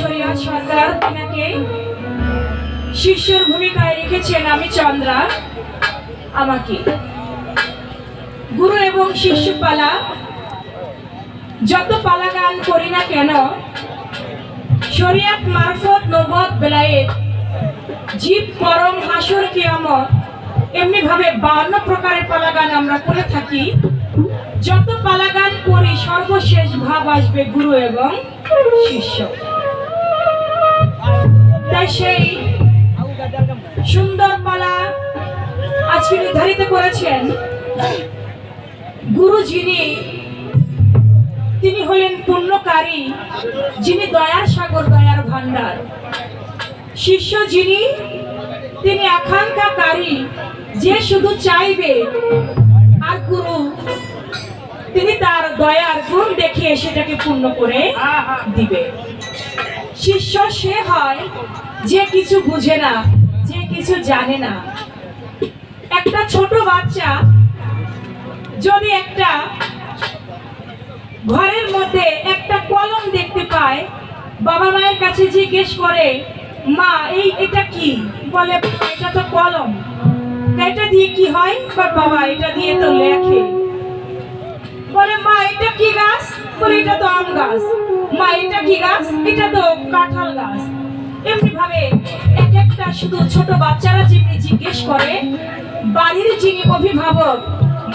শরিয়াত সরকার তিনাকে শিষ্যর ভূমিকায় রেখেছেন আমি চন্দ্রা, আমাকে। গুরু এবং শিষ্য পালা, যত পালা গান করি না কেন, শরিয়াত মারফত নবদ জীব পরম হাসুর কিয়ামত এমনি ভাবে বান্ন প্রকারের পালা গান আমরা করে থাকি। যত পালা গান করি, সর্বশেষ ভাব আসবে গুরু এবং শিষ্য। তাই সেই সুন্দর পালা আজকে নির্ধারিত করেছেন গুরু যিনি তিনি হলেন পুণ্যকারী, যিনি দয়ার সাগর, দয়ার ভান্ডার শিষ্য যিনি, তিনি আকাঙ্ক্ষাকারী, যে শুধু চাইবে আর গুরু, তিনি তার দয়ার গুণ দেখিয়ে সেটাকে পূর্ণ করে দিবে। শিষ্য সে হয় যে কিছু বুঝে না, যে কিছু জানে না। একটা ছোট বাচ্চা যদি একটা ঘরের মধ্যে একটা কলম দেখতে পায়, বাবা মায়ের কাছে জিজ্ঞেস করে, মা, এই এটা কি? বলে, এটা তো কলম। এটা দিয়ে কি হয়? বাবা, এটা দিয়ে তো লেখে। বলে, মা, এটা কি গাছ? বলে, এটা তো আম গাছ। মা এটা কি গাছ? এটা তো কাঁঠাল গাছ। এমনি ভাবে এক একটা শুধু ছোট বাচ্চারা যেমনি জিজ্ঞেস করে, বাড়ির যিনি অভিভাবক,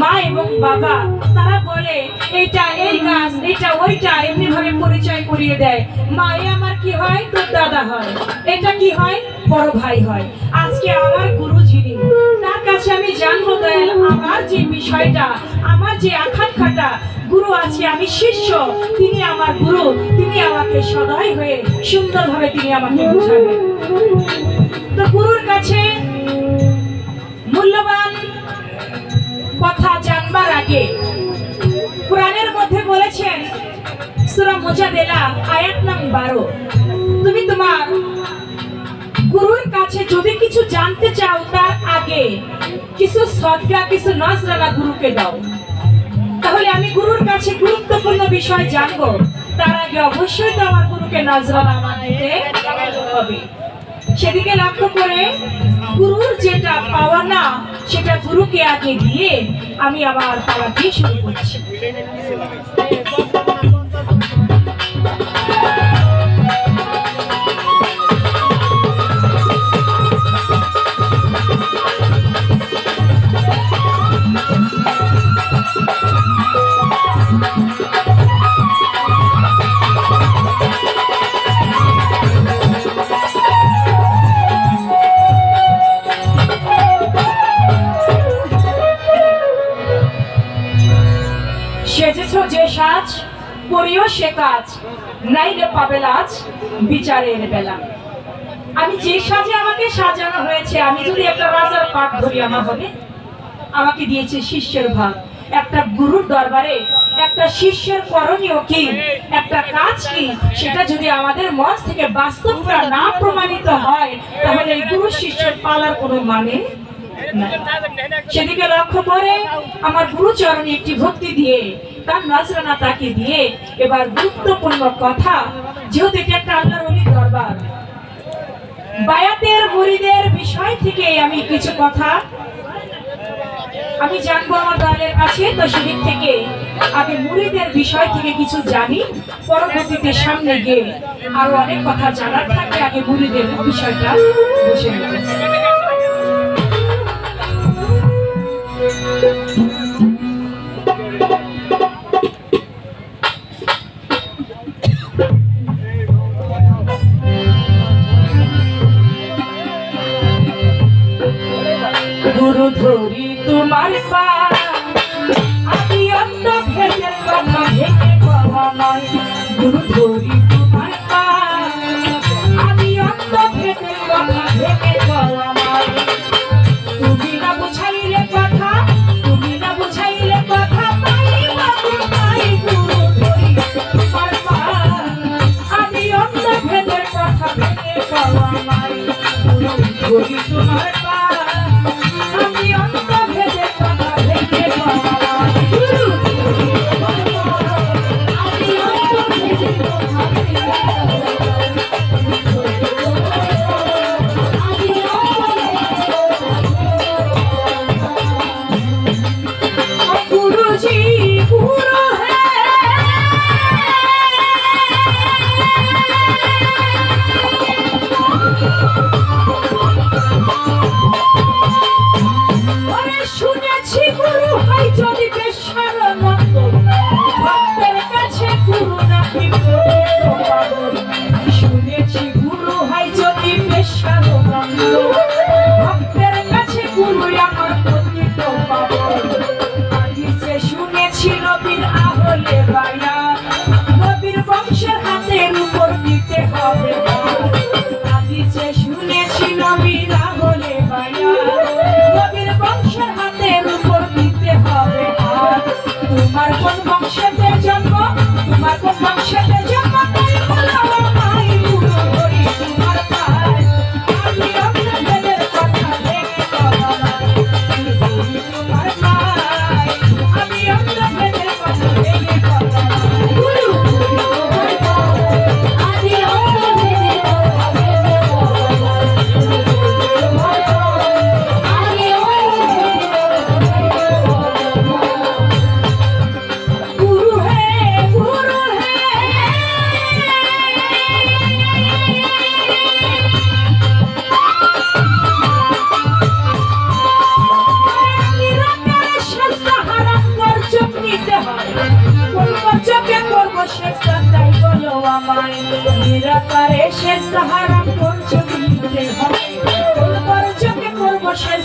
মা এবং বাবা, তারা বলে এটা এই গাছ এটা ওইটা এমনি ভাবে পরিচয় করিয়ে দেয়। মা এ আমার কি হয়? তোর দাদা হয়। এটা কি হয়? বড় ভাই হয়। আজকে আমার গুরু যিনি তার কাছে আমি জানব দয়াল, আমার যে বিষয়টা, আমার যে আকাঙ্ক্ষাটা গুরু আছে, আমি শিষ্য। তিনি আমার গুরু তিনি আমাকে সদয় হয়ে সুন্দরভাবে তিনি আমাকে বোঝাবেন। তো গুরুর কাছে মূল্যবান কথা জানবার আগে কোরআনের মধ্যে বলেছেন, সূরা মুজাদেলা আয়াত নাম বারো। তুমি তোমার গুরুর কাছে যদি কিছু জানতে চাও, তার আগে কিছু সদকা কিছু নজরানা গুরুকে দাও। তাহলে আমি গুরুর কাছে গুরুত্বপূর্ণ বিষয় জানব। তার আগে অবশ্যই তো আমার গুরুকে নজরাল আমার দিতে হবে। সেদিকে লক্ষ্য করে গুরুর যেটা পাওয়া না, সেটা গুরুকে আগে দিয়ে আমি আবার পাওয়া দিয়ে শুরু করছি। নাইলে পাবে লাজ বিচারের বেলা। আমি যে সাজে আমাকে সাজানো হয়েছে, আমি যদি একটা রাজার পাঠ ধরি আমার হবে আমাকে দিয়েছে শিষ্যের ভাগ। একটা গুরুর দরবারে একটা শিষ্যের করণীয় কি, একটা কাজ কি, সেটা যদি আমাদের মন থেকে বাস্তবটা না প্রমাণিত হয়, তাহলে এই গুরু শিষ্যের পালার কোনো মানে সেদিকে লক্ষ্য করে আমার গুরুচরণে একটি ভক্তি দিয়ে তার নজরানা তাকে দিয়ে এবার গুরুত্বপূর্ণ কথা, যেহেতু এটা একটা আল্লাহর অলির দরবার। বায়াতের মুরিদের বিষয় থেকে আমি কিছু কথা, আমি জানব আমার দলের কাছে, তো সেদিক থেকে আগে মুরিদের বিষয় থেকে কিছু জানি। পরবর্তীতে সামনে গিয়ে আরও অনেক কথা জানার থাকে আগে মুরিদের বিষয়টা বসে গুরু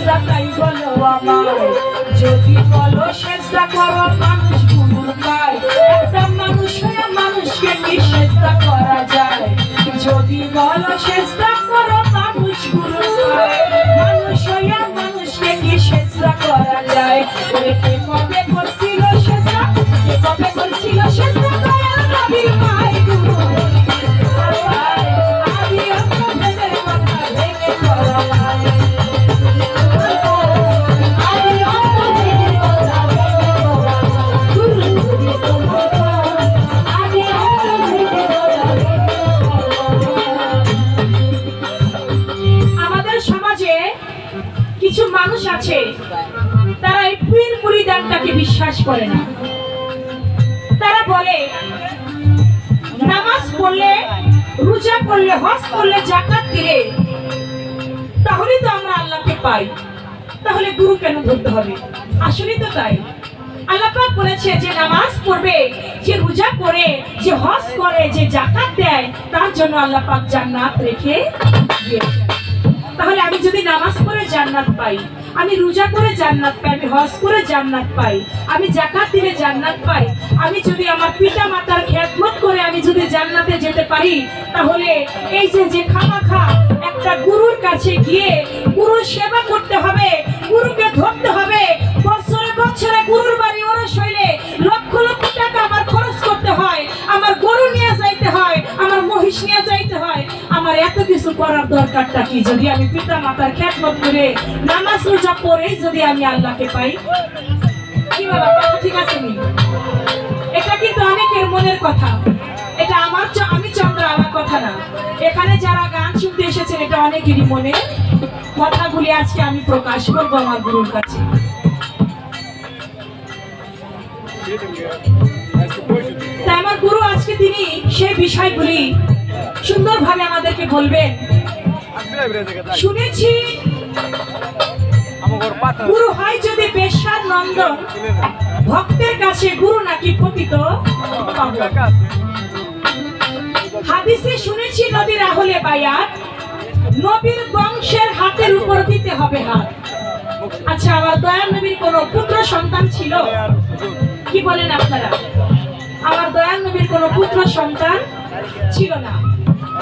সেজদা তাই বলো আমায়, যদি বলো সেজদা করো, মানুষ গুণুর পায় একটা মানুষ হয়ে মানুষকে কি সেজদা করা যায়? যদি বলো সেজদা করো, মানুষ গুণুর পায় মানুষ হয়ে মানুষকে কি সেজদা করা যায়? করে না তারা বলে, নামাজ পড়লে, রোজা করলে হজ করলে জাকাত দিলে, তাহলে তো আমরা আল্লাহকে পাই। তাহলে গুরু কেন ধরতে হবে? আসলেই তো তাই। আল্লাহ পাক বলেছে, যে নামাজ পড়বে, যে রোজা করে যে হজ করে, যে জাকাত দেয়, তার জন্য আল্লাহ পাক জান্নাত রেখে তাহলে আমি যদি নামাজ পড়ে জান্নাত পাই আমি রোজা করে জান্নাত পাই, আমি হজ করে জান্নাত পাই, আমি জাকাত দিলে জান্নাত পাই, আমি যদি আমার পিতা মাতার খেদমত করে আমি যদি জান্নাতে যেতে পারি, তাহলে এই যে যে খামাখা একটা গুরুর কাছে গিয়ে গুরুর সেবা করতে হবে, গুরুকে ধরতে হবে, বছরে বছরে গুরুর এত কিছু করার দরকারটা কি? যদি আমি পিতা মাতার খ্যাতমত করে নামাজ রোজা পড়েই যদি আমি আল্লাহকে পাই, কি বাবা ঠিক আছে এটা কিন্তু অনেকের মনের কথা। এটা আমার আমি চন্দ্র, আমার কথা না। এখানে যারা গান শুনতে এসেছেন, এটা অনেকেরই মনে। কথাগুলি আজকে আমি প্রকাশ করব আমার গুরুর কাছে। তাই আমার গুরু আজকে তিনি সেই বিষয়গুলি সুন্দরভাবে আমাদেরকে বলবেন শুনেছি গুরু হয় যদি বেশ্যার নন্দন ভক্তের কাছে গুরু নাকি পতিত। হাদিসে শুনেছি নদী রাহুলে বায়াত, নবীর বংশের হাতের উপর দিতে হবে হাত। আচ্ছা আমার দয়াল নবীর কোন পুত্র সন্তান ছিল? কি বলেন আপনারা? আমার দয়াল নবীর কোন পুত্র সন্তান ছিল না।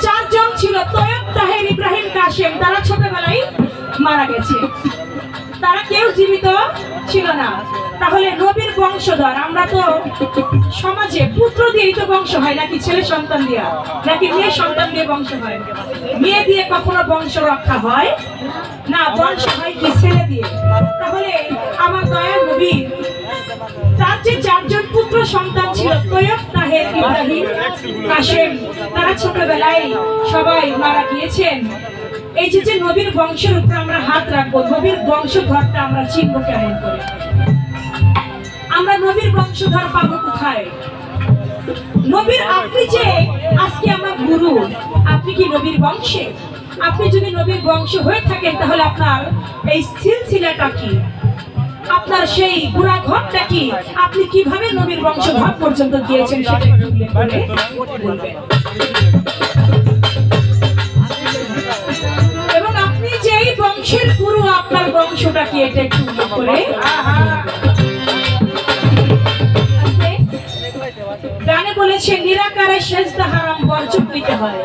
চারজন ছিল, তৈয়ব তাহের, ইব্রাহিম কাশেম। তারা ছোটবেলায় মারা গেছে। তারা কেউ জীবিত ছিল না। তাহলে নবীর বংশধর, আমরা তো সমাজে পুত্র দিয়েই তো বংশ হয়, নাকি ছেলে সন্তান দিয়া? নাকি মেয়ে সন্তান দিয়ে বংশ হয়? মেয়ে দিয়ে কখনো বংশ রক্ষা হয়? না, বংশ হয় কি ছেলে দিয়ে? তাহলে আমার দয়াল নবীর তার যে চারজন পুত্র সন্তান ছিল তৈয়ব তাহের ইব্রাহিম, কাশেম। তারা ছোটবেলায় সবাই মারা গিয়েছেন। এই যে যে নবীর বংশের উপর আমরা হাত রাখব, নবীর আমরা চিনব কেমন করে? আমরা নবীর বংশধর পাবো কোথায়? নবীর আপনি যে আজকে আমার গুরু, আপনি কি নবীর বংশে? আপনি যদি নবীর বংশ হয়ে থাকেন, তাহলে আপনার এই সিলসিলাটা কি? আপনার সেই গুড়া ঘরটা কি? আপনি কীভাবে নবীর বংশধর পর্যন্ত গিয়েছেন এবং আপনি যেই বংশের গুরু, আপনার বংশটা কি এটা একটু করে। গানে বলেছে, নিরাকারে সেজদা হারাম বর্জন দিতে হয়।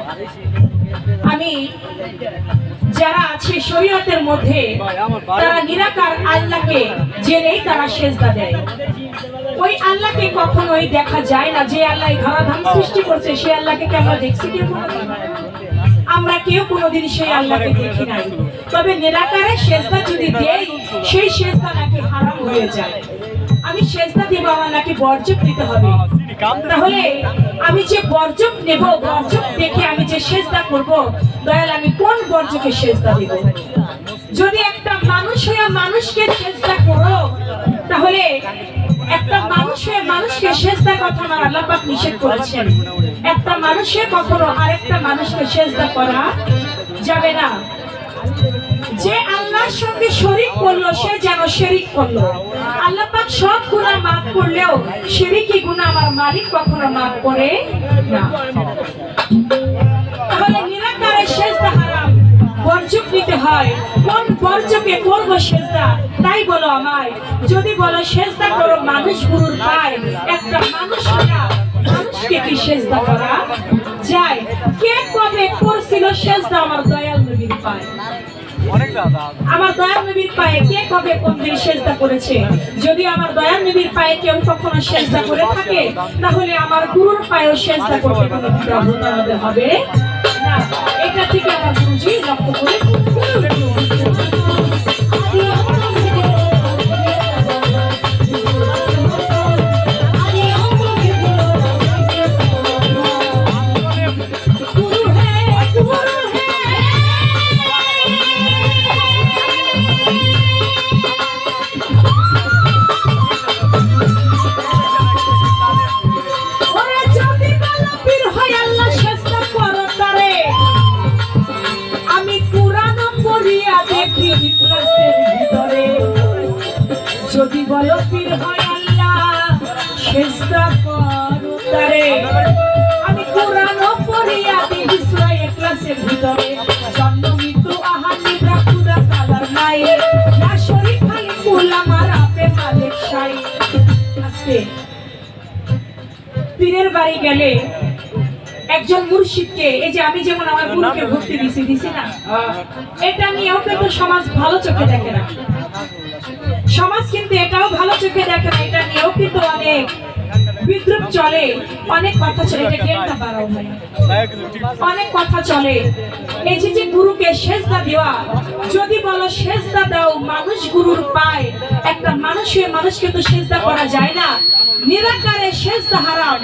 আমি যারা আছে শরীয়তের মধ্যে, তারা নিরাকার আল্লাহকে জেনেই তারা সেজদা দেয়। ওই আল্লাহকে কখনোই দেখা যায় না যে আল্লাহ এই ধরাধাম সৃষ্টি করছে, সে আল্লাহকে কি আমরা দেখছি কেউ আমরা কেউ কোনোদিন সেই আল্লাহকে দেখি নাই। তবে নিরাকারে সেজদা যদি দেই, সেই সেজদা নাকি হারাম হয়ে যায়। আমি সেজদা দেবো আমার নাকি বর্জক দিতে হবে? তাহলে আমি যে বর্জক নেব বর্জক দেখে আমি যে সেজদা করব, দয়াল, আমি কোন বর্জকে সেজদা দেব? যদি একটা মানুষ হয়ে মানুষকে সেজদা করো, তাহলে একটা মানুষ হয়ে মানুষকে সেজদা কথা আমার আল্লাহ পাক নিষেধ করেছেন। একটা মানুষে কখনো আরেকটা মানুষকে সেজদা করা যাবে না। গুনার সঙ্গে শরিক করল, সে যেন শরিক করল। আল্লাহ পাক সব গুনাহ মাফ করলেও শিরিকি গুনাহ আমার মালিক কখনো মাফ করে না। তাহলে নিরাকারের সেজদা হয়। কোন বর্জকে করব সেজদা? তাই বলো আমায়। যদি বলো সেজদা করো, মানুষ গুরুর পায়। একটা মানুষ না মানুষকে কি সেজদা করা যায়? কে কবে করছিল সেজদা আমার দয়াল নবীর পায়? আমার দয়াল নবীর পায়ে কে কবে কোন দিন সেজদা করেছে? যদি আমার দয়াল নবীর পায়ে কেউ কখনো সেজদা করে থাকে, তাহলে আমার গুরুর পায়েও সেজদা করতে কোনো হবে না। এটা থেকে আমার গুরুজি লক্ষ্য করে। সূরা ভিতরে। জন্ম মৃত্যু আহার নিদ্রা ক্ষুধা নাই। না শরীর খালি কুল আমার আপে মালিক সাই। আজকে পীরের বাড়ি গেলে একজন মুর্শিদকে এই যে আমি যেমন আমার গুরুকে ভর্তি দিছি দিছি না? এটা নিয়েও কিন্তু সমাজ ভালো চোখে দেখে না। সমাজ কিন্তু এটাও ভালো চোখে দেখে না এটা নিয়েও কিন্তু অনেক বিদ্রুপ চলে, অনেক কথা চলে, এটা জ্ঞানটা বাড়াও ভাই অনেক কথা চলে। এই যে যে গুরুকে সেজদা দেওয়া, যদি বলো সেজদা দাও, মানুষ গুরুর পায়। একটা মানুষের মানুষকে তো সেজদা করা যায় না। নিরাকারে সেজদা হারাম।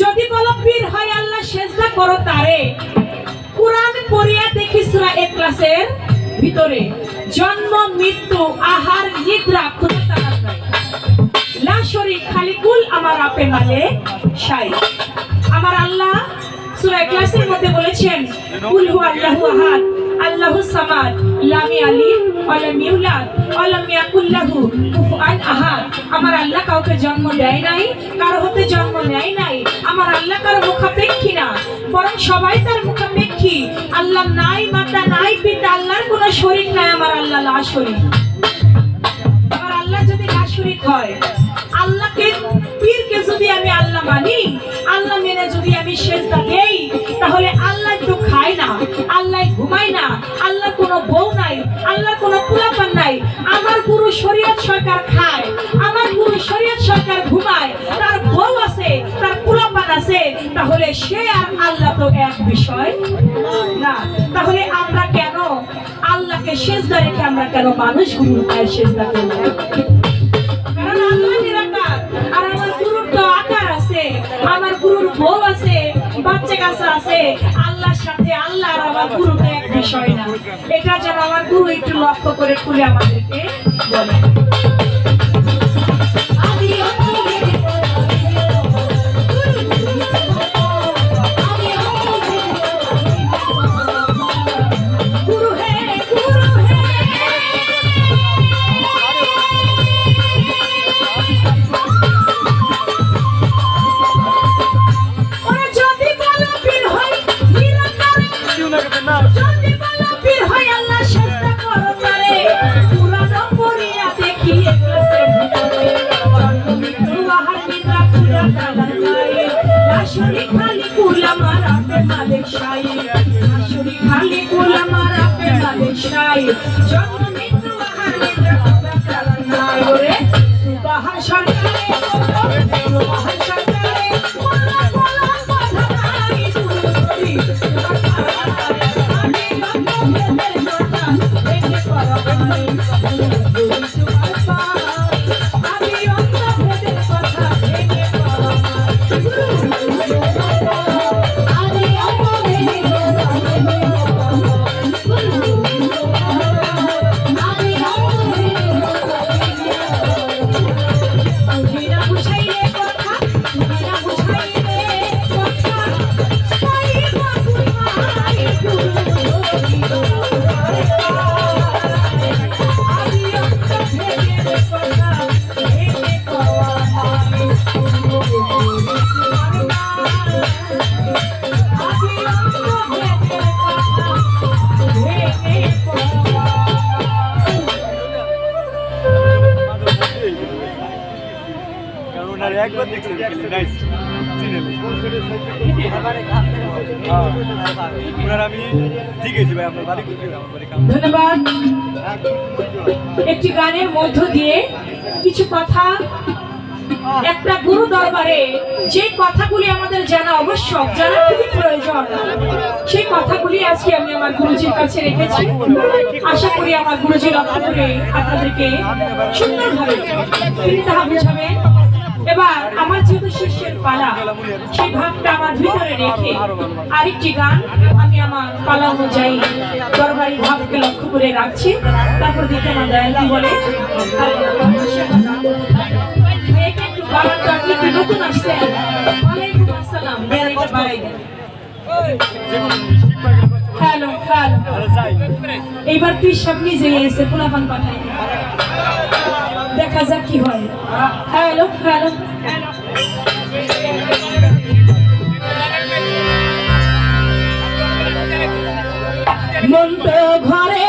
যদি বলো পীর হয়, আল্লাহ সেজদা করো তারে। কোরআন পড়িয়া দেখি সূরা ইখলাসের ভিতরে, জন্ম, মৃত্যু, আহার, নিদ্রা, ক্ষুধা তাহার নাই লা শরীক খালিকুল আমার আপে মালে শাই। আমার আল্লাহ সূরা ইখলাসের মধ্যে বলেছেন, কুল হু আল্লাহু আহাদ, আল্লাহু সামাদ, লাম ইয়ালিদ ওয়া লাম ইউলাদ ওয়া লাম ইয়াকুল লাহু কুফুয়ান আহাদ। আমার আল্লাহ কাউকে জন্ম দেয় নাই, কারও হতে জন্ম নেয় নাই। আমার আল্লাহ কারও মুখাপেক্ষী না, বরং সবাই তার মুখাপেক্ষী। আল্লাহ নাই, মাতা নাই, পিতা আল্লাহর কোনো শরীক নাই, আমার আল্লাহ লা শরীক আমার আল্লাহ যদি লাশরিক হয়। আল্লাহকে, পীরকে যদি আমি আল্লাহ মানি, আল্লাহ মেনে যদি আমি সেজদা দেই, তাহলে আল্লাহ তো খায় না, আল্লাহ ঘুমায় না, আল্লাহ কোনো বউ নাই, আল্লাহ কোনো পুলাপান নাই। আমার গুরু শরীয়ত সরকার খায়, আমার গুরু শরীয়ত সরকার ঘুমায়, তার বউ আছে, তার পুলাপান আছে, তাহলে সে আর আল্লাহ তো এক বিষয় না। তাহলে আমরা কেন আল্লাহকে সেজদা রেখে আমরা কেন মানুষ পায়ে সেজদা করব? আল্লাহর সাথে আল্লাহ আর আমার গুরু তো এক বিষয় না। এটা যেন আমার গুরু একটু লক্ষ্য করে খুলে আমাদেরকে বলে John ধন্যবাদ। একটি গানের মধ্য দিয়ে কিছু কথা, একটা গুরু দরবারে যে কথাগুলি আমাদের জানা আবশ্যক, জানা খুবই প্রয়োজন, সেই কথাগুলি আজকে আমি আমার গুরুজির কাছে রেখেছি। আশা করি আমার গুরুজি লক্ষ্য আপনাদেরকে সুন্দরভাবে তিনি তাহা বুঝাবেন এবার আমার যেহেতু শিষ্যের পালা, সেই ভাবটা আমার ভিতরে রেখে আরেকটি গান আমি আমার পালা অনুযায়ী দরবারি ভাবকে লক্ষ্য করে রাখছি। তারপর দেখে আমার দয়ালটি বলে। হ্যালো এইবার তুই সব নিজে এসে ফুলাপান পাঠাই। দেখা যাক কি হয়। Hello hello. মন্ত্র ঘরে